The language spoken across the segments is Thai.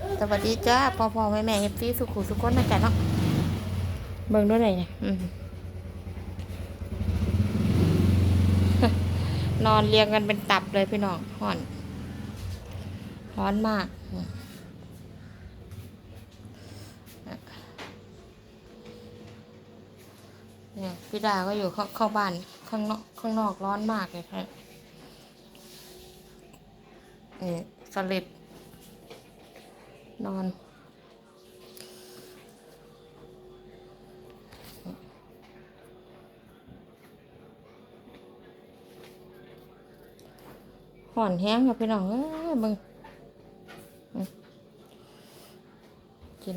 สวัสดีจ้าพ่อพ่อแม่แม่เอฟซีสุขุสุขคนนะจ๊ะเนาะเบิ่งด้วยไหนเนี่ยอืมนอนเรียงกันเป็นตับเลยพี่น้องห่อน ร้อนมากอืมเนี่ยพี่ดาก็อยู่เข้าเข้าบ้านข้างนอกข้างนอกร้อนมากเลยค่ะนี่สลิด นอน ห่อนแห้งค่ะพี่น้องเอ้ยมึงอืมกิน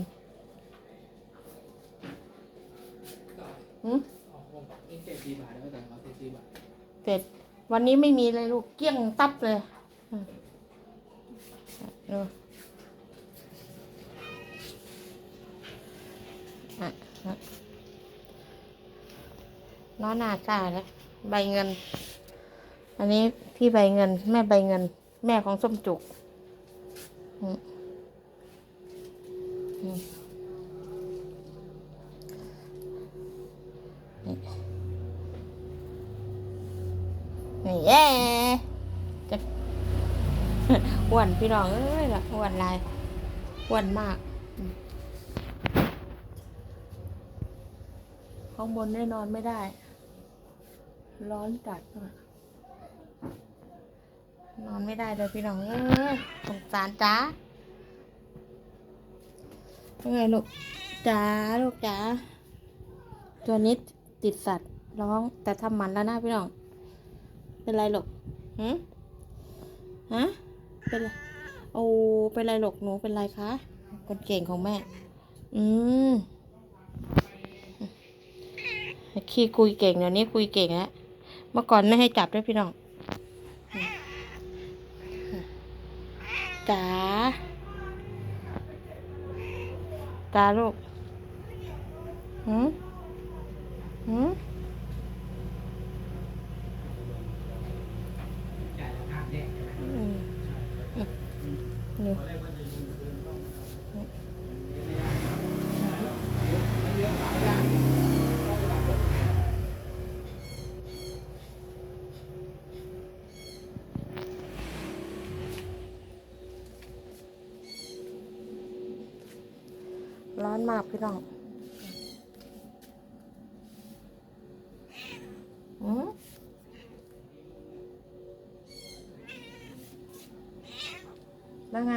หืมเสี่บาทแล้วแต่เขาเจ็ดสี่บาทเป็ดวันนี้ไม่มีเลยลูก เกลี้ยงตับเลยอืมดู อะน้อนาจ้าแล้วใบเงิน อันนี้พี่ใบเงิน แม่ใบเงิน แม่ของส้มจุกนี่เย้จะอ้วนพี่น้องเอ้ยละอ้วนลายอ้วนมาก ข้างบนแน่นอนไม่ได้ ร้อนจัดนอนไม่ได้เลยพี่น้องเอ้ยสงสารจ้าเป็นไงลูกจ้าลูกจ้าตัวนี้ติดสัตว์ร้องแต่ทำมันแล้วนะพี่น้อง เป็นไรลูกหืมฮะเป็นไรโอ้เป็นไรลูกหนูเป็นไรคะคนเก่งของแม่ อืม ขี้คุยเก่งเดี๋ยวนี้คุยเก่งแล้วเมื่อก่อนไม่ให้จับด้วยพี่น้องจ๋าจ๋าลูกหืม ร้อนมากพี่น้องอืมว่าไง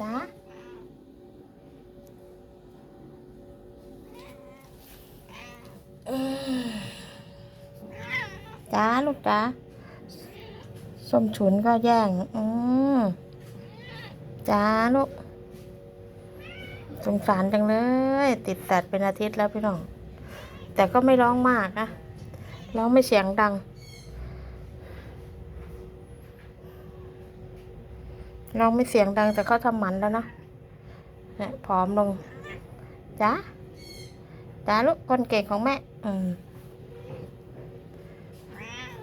จ้าจ้าลูกจ้าส้มฉุนก็แย่ง อืมจ้าลูก สงสารจังเลย ติดตัดเป็นอาทิตย์แล้วพี่น้อง แต่ก็ไม่ร้องมากนะร้องไม่เสียงดังน้องไม่เสียงดังแต่เขาทำหมันแล้วนะเนี่ยผอมลงจ้าจ้าลูกคนเก่งของแม่ อืม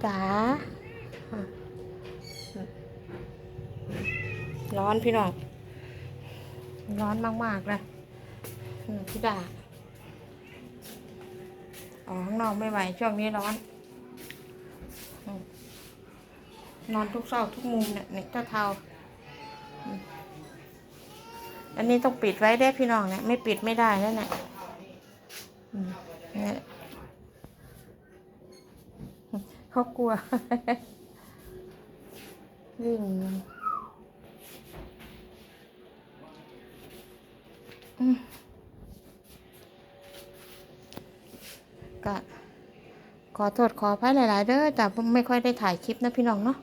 จ้าร้อนพี่น้อง ร้อนมาก ๆ เลย พี่ดาออกข้างนอกไม่ไหวช่วงนี้ร้อน นอนทุกซอกทุกมุมเนี่ยเนี่ยเจ้าเทาอันนี้ต้องปิดไว้ได้พี่น้องเนี่ยไม่ปิดไม่ได้แล้วเนี่ยเนี่ยเขากลัววิ่งอืม ก็ขอโทษขออภัยหลาย ๆ เด้อแต่ไม่ค่อยได้ถ่ายคลิปนะพี่น้องเนาะ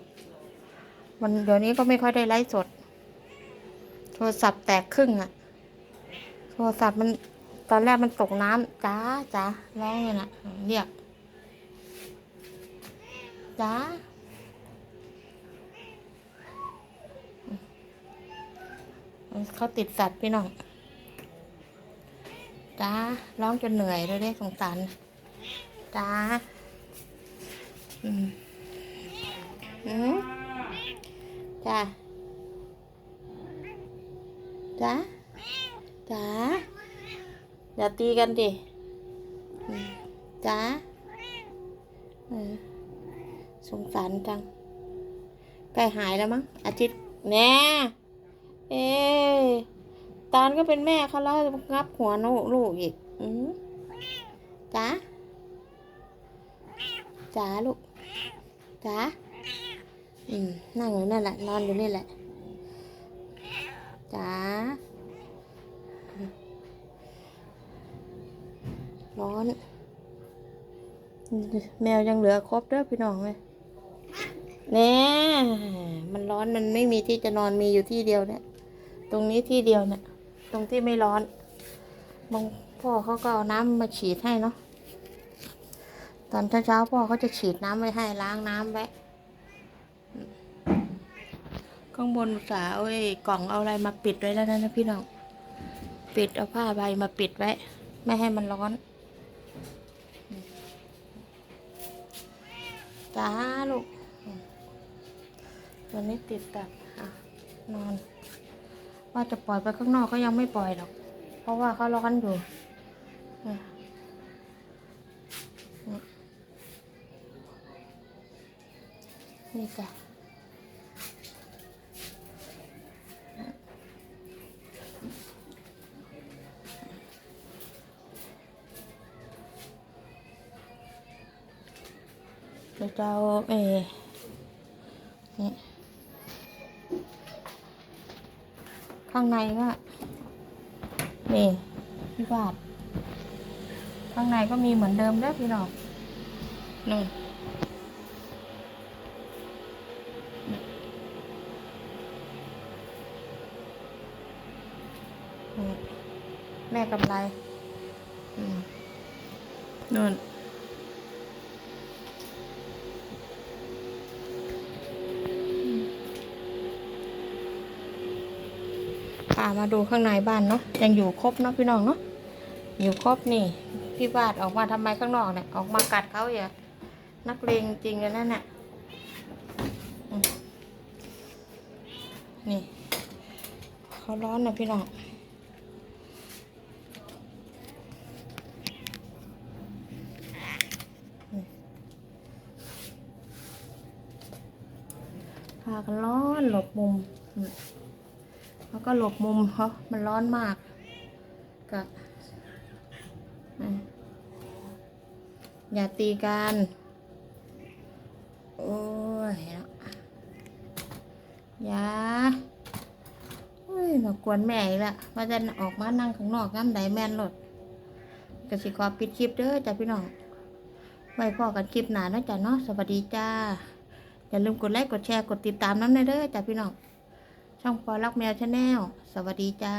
วันเดี๋ยวนี้ก็ไม่ค่อยได้ไลฟ์สด โทรศัพท์แตกครึ่งอะโทรศัพท์มันตอนแรกมันตกน้ำจ้าจ้าร้องเลยนะเรียกจ้าเขาติดสัตว์พี่น้องจ้าร้องจนเหนื่อยเลยเด้สงสาร จ้าอืมอืมจ้าจ๋าจ๋าอย่าตีกันดิจ๋าสงสารจังใกล้หายแล้วมั้งอาทิตย์แน่เอตอนก็เป็นแม่เขาแล้วงับหัวลูกลูกอีก อืมจ๋า จ๋าลูกจ๋าอืมนั่งอยู่นั่นแหละ นอนอยู่นี่แหละจ๋าร้อน แมวยังเหลือครบเด้อพี่น้องเลยแน่มันร้อนมันไม่มีที่จะนอนมีอยู่ที่เดียวเนี่ย ตรงนี้ที่เดียวเนี่ย ตรงที่ไม่ร้อนบางพ่อเขาก็เอาน้ำมาฉีดให้เนาะ ตอนเช้าๆพ่อเขาจะฉีดน้ำไว้ให้ล้างน้ำไว้ข้างบนอุตสาเอาไอ้กล่องเอาอะไรมาปิดไว้แล้วนะนะพี่น้องปิดเอาผ้าใบมาปิดไว้ ไม่ให้มันร้อนจ้าลูกวันนี้ติดกับอะนอน ว่าจะปล่อยไปข้างนอกก็ยังไม่ปล่อยหรอก เพราะว่าเขาร้อนอยู่ นี่จ้ะเดี๋ยวจะเอาเออนี่ข้างในก็นี่พี่บาทข้างในก็มีเหมือนเดิมเด้อพี่น้องนี่ นี่แม่กำไรนู่นพามาดูข้างในบ้านเนาะยังอยู่ครบเนาะพี่น้องเนาะอยู่ครบนี่ พี่บาทออกมาทำไมข้างนอกเนี่ย ออกมากัดเขาอย่านักเลงจริงกันนั่นน่ะนี่ เขาร้อนนะพี่น้อง กันร้อนหลบมุมแล้วก็หลบมุมเขามันร้อนมากก็อืมอย่าตีกัน โอ้ยเนาะอย่าเฮ้ยมากวนแม่อีกและว่าจะออกมานั่งข้างนอกน้ำใดแม่นรถกสิขอปิดคลิปเด้อจ้ะพี่น้อง ไว้พอกันคลิปหนานะจ๊ะเนาะ สวัสดีจ้า อย่าลืมกดไลค์กดแชร์กดติดตามน้ำในเด้อจ้ะพี่น้อง ช่องปอลักแมวชาแนลสวัสดีจ้า